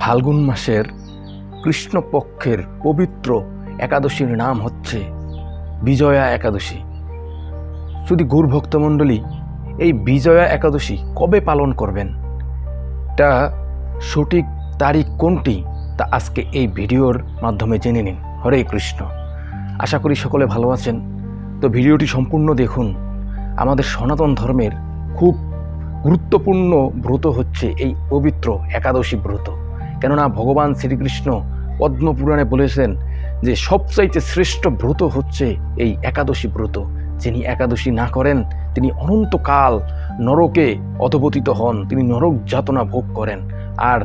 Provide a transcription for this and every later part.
ফাল্গুন মাসের কৃষ্ণপক্ষের পবিত্র একাদশীর নাম হচ্ছে বিজয়া একাদশী। শুধু গুর ভক্তমণ্ডলী এই বিজয়া একাদশী কবে পালন করবেন? তা সঠিক তারিখ কোনটি? তা আজকে এই ভিডিওর মাধ্যমে জেনে নিন। হরে কৃষ্ণ। আশা করি সকলে ভালো আছেন। তো ভিডিওটি সম্পূর্ণ দেখুন। আমাদের সনাতন ধর্মের খুব গুরুত্বপূর্ণ ব্রত হচ্ছে এই পবিত্র একাদশী ব্রত। কেননা ভগবান শ্রীকৃষ্ণ পদ্মপুরাণে বলেছেন যে সবচাইতে শ্রেষ্ঠ ব্রত হচ্ছে এই একাদশী ব্রত। যিনি একাদশী না করেন, তিনি অনন্তকাল নরকে অধপতিত হন, তিনি নরক যাতনা ভোগ করেন। আর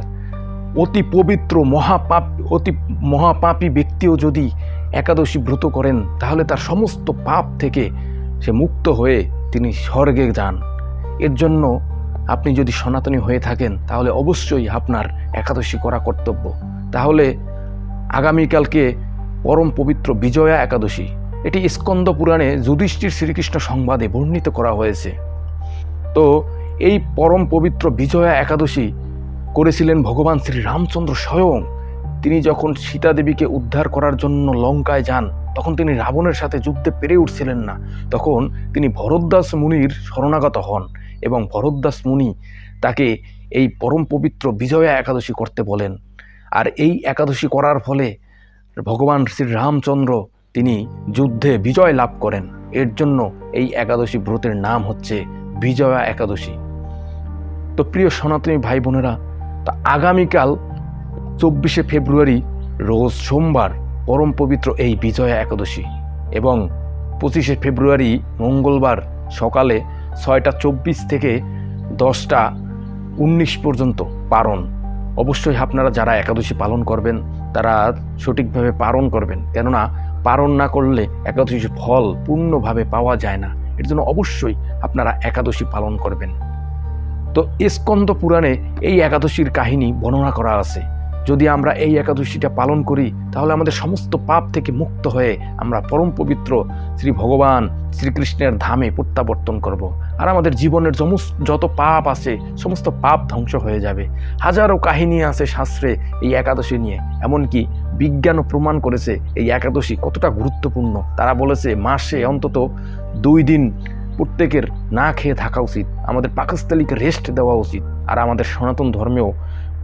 অতি পবিত্র মহাপাপ, অতি মহাপাপী ব্যক্তিও যদি একাদশী ব্রত করেন, তাহলে তার সমস্ত পাপ থেকে সে মুক্ত হয়ে তিনি স্বর্গে যান। এর জন্য আপনি যদি সনাতনী হয়ে থাকেন, তাহলে অবশ্যই আপনার একাদশী করা কর্তব্য। তাহলে আগামীকালকে পরম পবিত্র বিজয়া একাদশী, এটি স্কন্দ পুরাণে যুধিষ্ঠির শ্রীকৃষ্ণ সংবাদে বর্ণিত করা হয়েছে। তো এই পরম পবিত্র বিজয়া একাদশী করেছিলেন ভগবান শ্রী রামচন্দ্র স্বয়ং। তিনি যখন সীতা দেবীকে উদ্ধার করার জন্য লঙ্কায় যান, তখন তিনি রাবণের সাথে যুদ্ধে পেরে উঠছিলেন না। তখন তিনি ভরদ্দাস মুনির শরণাগত হন। এবং ভরদ্দাস মুনি তাকে এই পরম পবিত্র বিজয়া একাদশী করতে বলেন। আর এই একাদশী করার ফলে ভগবান শ্রী রামচন্দ্র তিনি যুদ্ধে বিজয় লাভ করেন। এর জন্য এই একাদশী ব্রতের নাম হচ্ছে বিজয়া একাদশী। তো প্রিয় সনাতনী ভাই বোনেরা তা আগামীকাল চব্বিশে ফেব্রুয়ারি রোজ সোমবার পরম পবিত্র এই বিজয়া একাদশী এবং পঁচিশে ফেব্রুয়ারি মঙ্গলবার সকালে ছয়টা চব্বিশ থেকে দশটা উনিশ পর্যন্ত পারণ। অবশ্যই আপনারা যারা একাদশী পালন করবেন, তারা সঠিকভাবে পালন করবেন। কেননা পালন না করলে একাদশী ফল পূর্ণভাবে পাওয়া যায় না। এর জন্য অবশ্যই আপনারা একাদশী পালন করবেন। তো স্কন্দ পুরাণে এই একাদশীর কাহিনী বর্ণনা করা আছে। যদি আমরা এই একাদশীটা পালন করি, তাহলে আমাদের সমস্ত পাপ থেকে মুক্ত হয়ে আমরা পরম পবিত্র শ্রী ভগবান শ্রীকৃষ্ণের ধামে প্রত্যাবর্তন করব। আর আমাদের জীবনের যত পাপ আছে, সমস্ত পাপ ধ্বংস হয়ে যাবে। হাজারো কাহিনী আছে শাস্ত্রে এই একাদশী নিয়ে। এমনকি বিজ্ঞানও প্রমাণ করেছে এই একাদশী কতটা গুরুত্বপূর্ণ। তারা বলেছে, মাসে অন্তত দুই দিন প্রত্যেকের না খেয়ে থাকা উচিত। আমাদের পাকস্থলীকে রেস্ট দেওয়া উচিত। আর আমাদের সনাতন ধর্মেও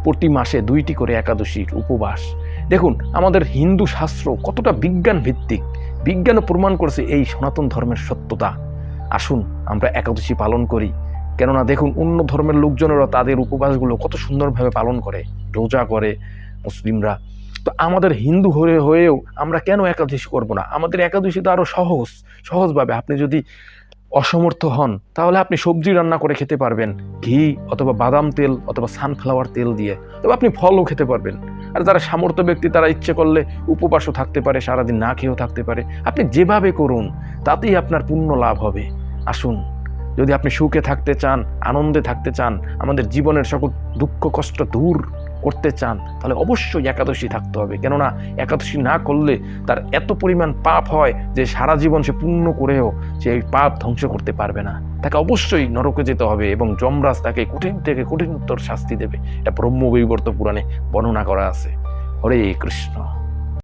প্রতি মাসে দুইটি করে একাদশীর উপবাস। দেখুন, আমাদের হিন্দু শাস্ত্র কতটা বিজ্ঞান ভিত্তিক বিজ্ঞানও প্রমাণ করেছে এই সনাতন ধর্মের সত্যতা। আসুন, আমরা একাদশী পালন করি। কেননা দেখুন, অন্য ধর্মের লোকজনেরা তাদের উপবাসগুলো কত সুন্দরভাবে পালন করে, রোজা করে মুসলিমরা। তো আমাদের হিন্দু হয়ে, হয়েও আমরা কেন একাদশী করব না? আমাদের একাদশী তো আরও সহজ, সহজভাবে। আপনি যদি অসমর্থ হন, তাহলে আপনি সবজি রান্না করে খেতে পারবেন। ঘি অথবা বাদাম তেল অথবা সানফ্লাওয়ার তেল দিয়ে। তবে আপনি ফলও খেতে পারবেন। আর যারা সামর্থ্য ব্যক্তি, তারা ইচ্ছে করলে উপবাসও থাকতে পারে, সারাদিন না খেয়েও থাকতে পারে। আপনি যেভাবে করুন, তাতেই আপনার পূর্ণ লাভ হবে। আসুন, যদি আপনি সুখে থাকতে চান, আনন্দে থাকতে চান, আমাদের জীবনের সকল দুঃখ, কষ্ট দূর করতে চান, তাহলে অবশ্যই একাদশী থাকতে হবে। কেননা একাদশী না করলে তার এত পরিমাণ পাপ হয় যে সারা জীবন সে পূর্ণ করেও সে এই পাপ ধ্বংস করতে পারবে না। তাকে অবশ্যই নরকে যেতে হবে এবং যমরাজ তাকে কঠিন থেকে কঠিনতর শাস্তি দেবে। এটা ব্রহ্মবৈবর্ত পুরাণে বর্ণনা করা আছে। হরে কৃষ্ণ।